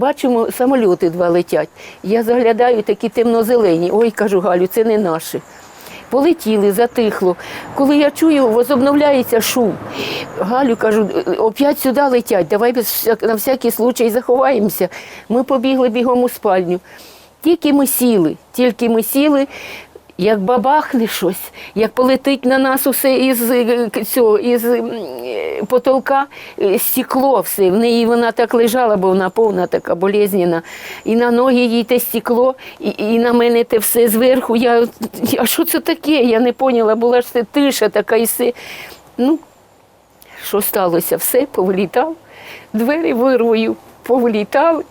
бачимо, самоліти два летять. Я заглядаю, такі темно-зелені. Ой, кажу, Галю, це не наші. Полетіли, затихло. Коли я чую, возобновляється шум. Галю кажу, опять сюди летять, давай на всякий случай заховаємося. Ми побігли бігом у спальню. Тільки ми сіли, тільки ми сіли, як бабахне щось, як полетить на нас усе із е, цього, із е, потолка, е, стекло все. В неї вона так лежала, бо вона повна така болезненна. І на ноги їй те стекло, і, і на мене те все зверху. Я, а що це таке? Я не поняла, була ж це тиша така і все. Ну, що сталося? Все, повилітав, двері вирвою, повилітали.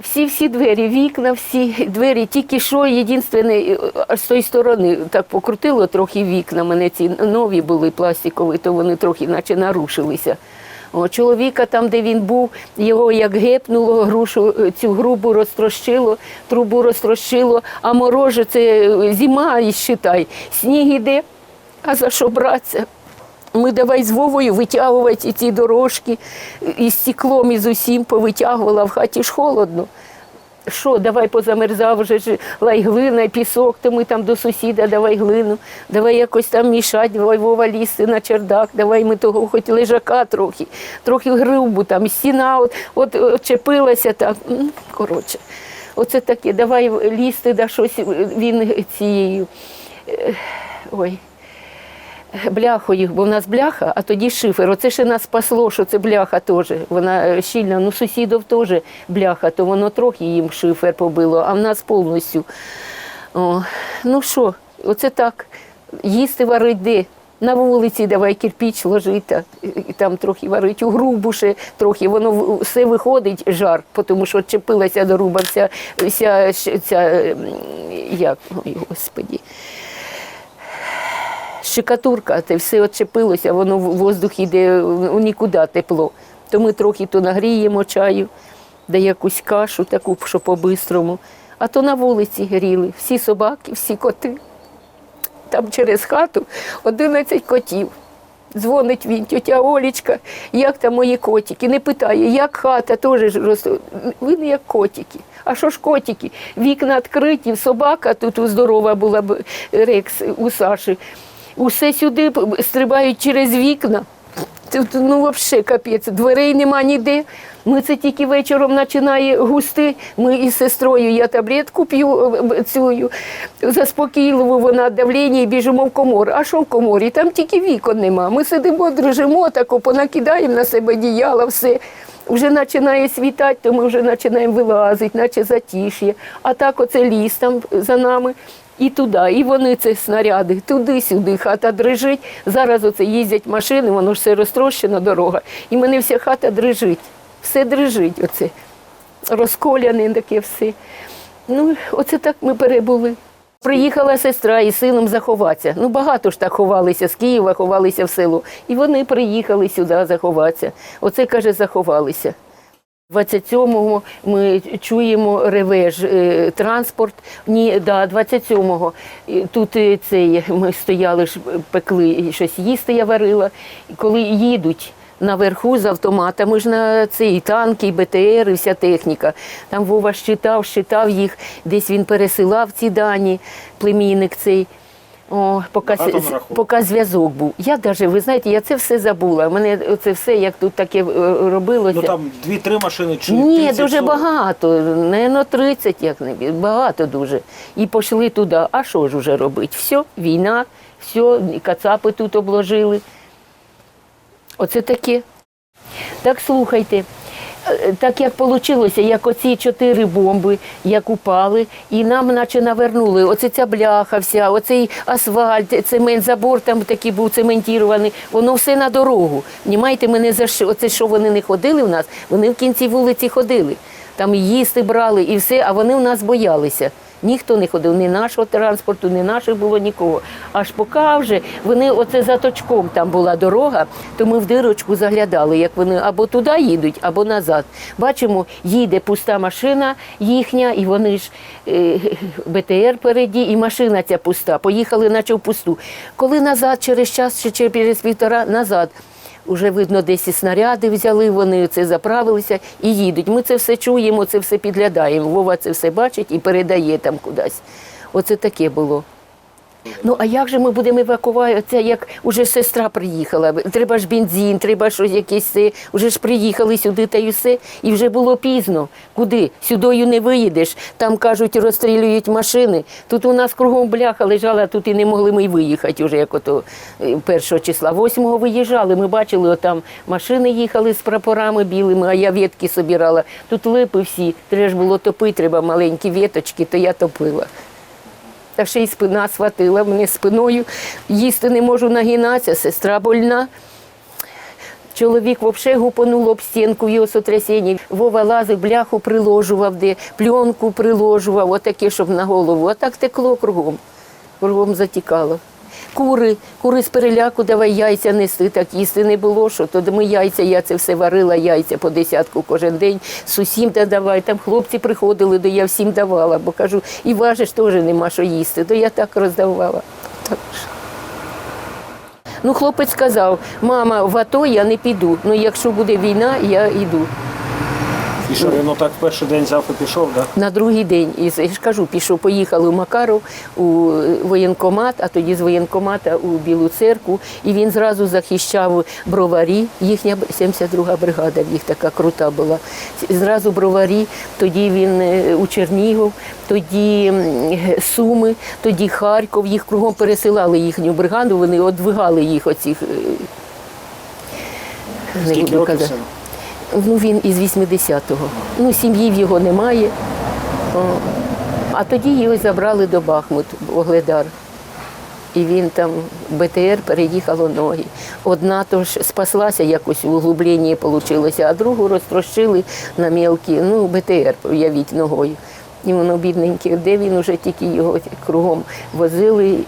Всі всі двері, вікна, всі двері, тільки що єдине, з тої сторони так покрутило трохи вікна. Мене ці нові були пластикові, то вони трохи наче нарушилися. О, чоловіка там, де він був, його як гепнуло, грушу е, цю грубу розтрощило, трубу розтрощило, а мороже це е, зима і считай. Сніг іде, а за що братися? Ми давай з Вовою витягувати ці дорожки і з стеклом, і з усім повитягувала в хаті ж холодно. Що, давай позамерзав вже ж лай глина, пісок, то ми там до сусіда, давай глину, давай якось там мішати, давай Вова лізти на чердак, давай ми того хоч лежака трохи, трохи грубу, там стіна от, от, от чепилася так. Ну, Коротше, оце таке, давай лізти, да щось він цією. е, Ой бляхою, бо в нас бляха, а тоді шифер. Оце ще нас спасло, що це бляха теж. Вона е, щільна, ну сусідів теж бляха, то воно трохи їм шифер побило, а в нас повністю. О, ну що, оце так. Їсти варить де? На вулиці давай кирпіч і там трохи варить у грубу ще трохи, воно все виходить жар, тому що чепилася до руба вся, вся ця, ем, як, ой, господі, щекатурка, це все отчепилося, воно в воздух іде у нікуди тепло. То ми трохи то нагріємо чаю, да якусь кашу таку, що по-бистрому. А то на вулиці гріли всі собаки, всі коти. Там через хату 11 котів. Дзвонить він, тетя Олічка, як там мої котики. Не питає, як хата теж росте. Ви не як котики. А що ж котики? Вікна відкриті, собака тут здорова була б Рекс у Саші. Усе сюди стрибають через вікна. Тут, ну, взагалі, капець, дверей нема ніде. Ми це тільки вечором починає густи. Ми із сестрою, я таблетку п'ю е, цю заспокійливу, вона давлення і біжимо в комор. А що в коморі? Там тільки вікон нема. Ми сидимо, дрижимо, тако, понакидаємо на себе діяла, все. Вже починає світати, то ми вже починаємо вилазити, наче затиш'я. А так оце ліс там за нами. І туди, і вони це снаряди, туди-сюди, хата дрижить. Зараз оце їздять машини, воно ж все розтрощена дорога. І мене вся хата дрижить. Все дрижить оце. Розколяне таке все. Ну, оце так ми перебули. Приїхала сестра із сином заховатися. Ну, багато ж так ховалися з Києва, ховалися в село. І вони приїхали сюди заховатися. Оце, каже, заховалися. 27-го ми чуємо ревеж е, транспорт. Ні, да, 27-го е, тут е, цей ми стояли ж пекли щось їсти. Я варила. Коли їдуть наверху з автоматами ж на цей танки, і БТР, і вся техніка. Там Вова щитав, щитав їх. Десь він пересилав ці дані, племінник цей. О, поки, поки зв'язок був. Я навіть, ви знаєте, я це все забула. Мене це все, як тут таке е, робилося. Ну там дві-три машини чи Ні, 30, дуже 40. багато, не 30 як не багато дуже. І пішли туди. А що ж уже робити? Все, війна, все, кацапи тут обложили. Оце таке. Так слухайте. Е, Так як вийшло, як оці чотири бомби, як упали, і нам наче навернули. Оце ця бляха вся, оцей асфальт, цемент, забор там такий був цементірований, воно все на дорогу. Німайте мене за що, оце що вони не ходили в нас, вони в кінці вулиці ходили. Там їсти брали і все, а вони в нас боялися. Ніхто не ходив, ні нашого транспорту, ні наших було нікого. Аж поки вже вони оце за точком там була дорога, то ми в дирочку заглядали, як вони або туди їдуть, або назад. Бачимо, їде пуста машина їхня, і вони ж е, БТР переді, і машина ця пуста. Поїхали, наче в пусту. Коли назад, через час чи через півтора назад. Уже видно, десь і снаряди взяли, вони це заправилися і їдуть. Ми це все чуємо, це все підглядаємо. Вова це все бачить і передає там кудись. Оце таке було. Ну а як же ми будемо евакувати? Це як уже сестра приїхала. Треба ж бензин, треба щось якесь. Уже ж приїхали сюди та й все. І вже було пізно. Куди? Сюдою не виїдеш. Там кажуть, розстрілюють машини. Тут у нас кругом бляха лежала, тут і не могли ми й виїхати вже як ото е, першого числа. Восьмого виїжджали. Ми бачили, отам машини їхали з прапорами білими, а я ветки собирала. Тут липи всі. Треба ж було топити, треба маленькі веточки, то я топила. Та ще й спина схватила мене спиною. Їсти не можу нагинатися, сестра больна. Чоловік взагалі гупанув об стінку, його сотрясіння. Вова лазив, бляху приложував, де пленку приложував, отаке, щоб на голову. А так текло кругом. Кругом затікало. Кури, кури з переляку, давай яйця нести, так їсти не було, що то ми яйця, я це все варила, яйця по десятку кожен день. Сусім да давай. Там хлопці приходили, то я всім давала, бо кажу, і важиш теж нема що їсти, то я так роздавала. Так. Ну, хлопець сказав, мама, в АТО я не піду. Ну, якщо буде війна, я йду. І що, він отак перший день взяв і пішов, так? На другий день. І я ж кажу, пішов, поїхали в Макаров у воєнкомат, а тоді з воєнкомата у Білу церкву. І він зразу захищав броварі. Їхня 72-га бригада, в їх така крута була. Зразу броварі, тоді він е, у Чернігов, тоді Суми, тоді Харків. Їх кругом пересилали їхню бригаду, вони одвигали їх оцих. е, не Скільки буду казати. Ну, він із 80-го. Ну, сім'ї в його немає. А тоді його забрали до Бахмут, в Огледар. І він там БТР переїхало ноги. Одна то ж спаслася якось у углубленні вийшло, а другу розтрощили на мілкі, ну, БТР, уявіть, ногою. І воно бідненьке, де він уже тільки його кругом возили.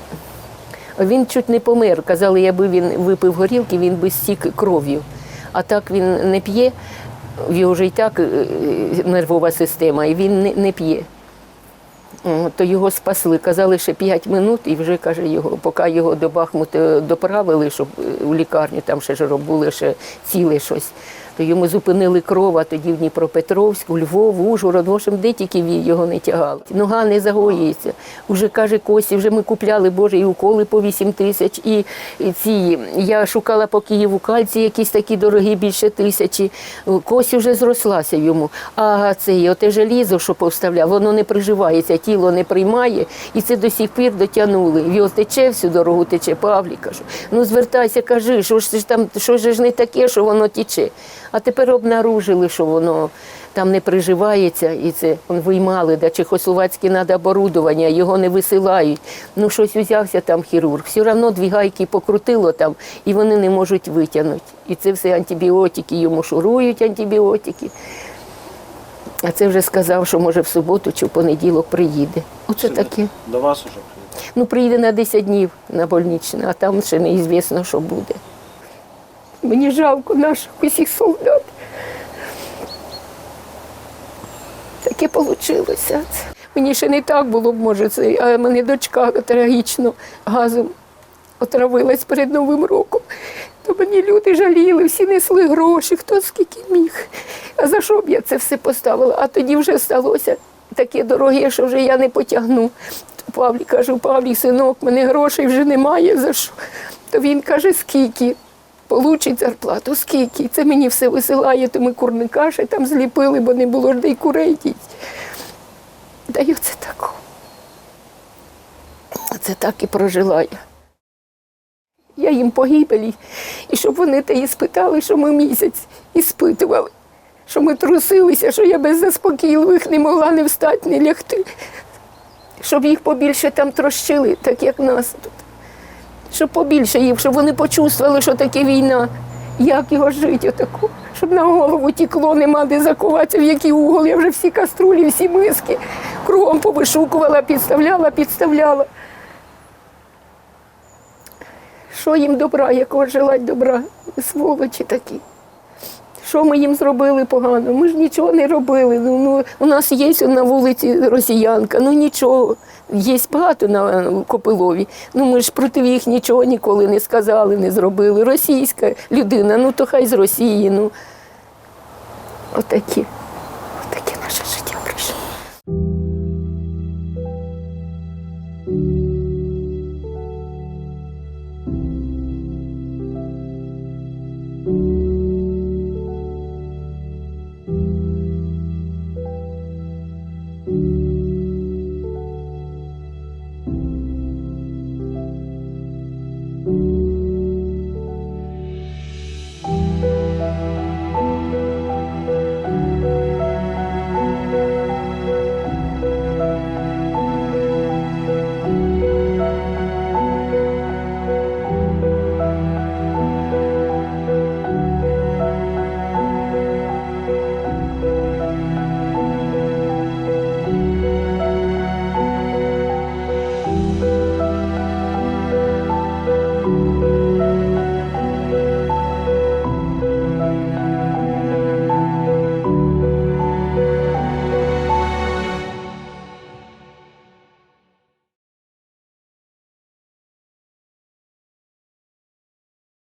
Він чуть не помер. Казали, якби він випив горілки, він би стік кров'ю. А так він не п'є, в його вже і так е, нервова система, і він не, не п'є. То його спасли. Казали, ще 5 минут, і вже каже його, поки його до Бахмута доправили, щоб е, у лікарню там ще ж робили, ще ціле щось. То йому зупинили кров, а тоді в Дніпропетровськ, у Львов, Ужгород, в де тільки його не тягали. Нога не загоюється. Уже каже Косі, вже ми купляли, Боже, і уколи по 8 тисяч, і ці. Я шукала по Києву кальці, якісь такі дорогі, більше тисячі. Косі вже зрослася йому. А це оте желізо, що повставляв, воно не приживається, тіло не приймає, і це до сих пір дотягнули. Його тече всю дорогу, тече Павлі. Кажу, ну звертайся, кажи, що ж там, що ж не таке, що воно тече. А тепер обнаружили, що воно там не приживається, і це он виймали, да, чехословацьке треба оборудовання, його не висилають. Ну, щось узявся там хірург. Все одно дві гайки покрутило там, і вони не можуть витягнути. І це все антибіотики, йому шурують антибіотики. А це вже сказав, що може в суботу чи в понеділок приїде. Оце таке. До вас уже приїхав. Ну, приїде на 10 днів на больничне, а там ще неізвісно, що буде. Мені жалко наших усіх солдат. Таке вийшло. Мені ще не так було б, може, це, а мене дочка трагічно газом отравилась перед Новим роком. То мені люди жаліли, всі несли гроші, хто скільки міг. А за що б я це все поставила? А тоді вже сталося таке дороге, що вже я не потягну. То Павлі кажу, Павлі, синок, мене грошей вже немає за що. То він каже, скільки? Получить зарплату, скільки? Це мені все висилає, то ми ще там зліпили, бо не було ж де й курей й оце тако. Це так і прожила я. Я їм погибелі, і щоб вони те і спитали, що ми місяць іспитували, що ми трусилися, що я без заспокійливих не могла не встати, не лягти, щоб їх побільше там трощили, так як нас тут. Щоб побільше їх, щоб вони почувствували, що таке війна, як його жити отаку, щоб на голову тікло, нема де закуватися, в який угол. Я вже всі каструлі, всі миски кругом повишукувала, підставляла, підставляла. Що їм добра, якого желать добра, сволочі такі. Що ми їм зробили погано? Ми ж нічого не робили. Ну, ну, у нас є на вулиці росіянка, ну нічого. Є багато на Копилові. Ну ми ж проти їх нічого ніколи не сказали, не зробили. Російська людина, ну то хай з Росії. Ну. Отакі.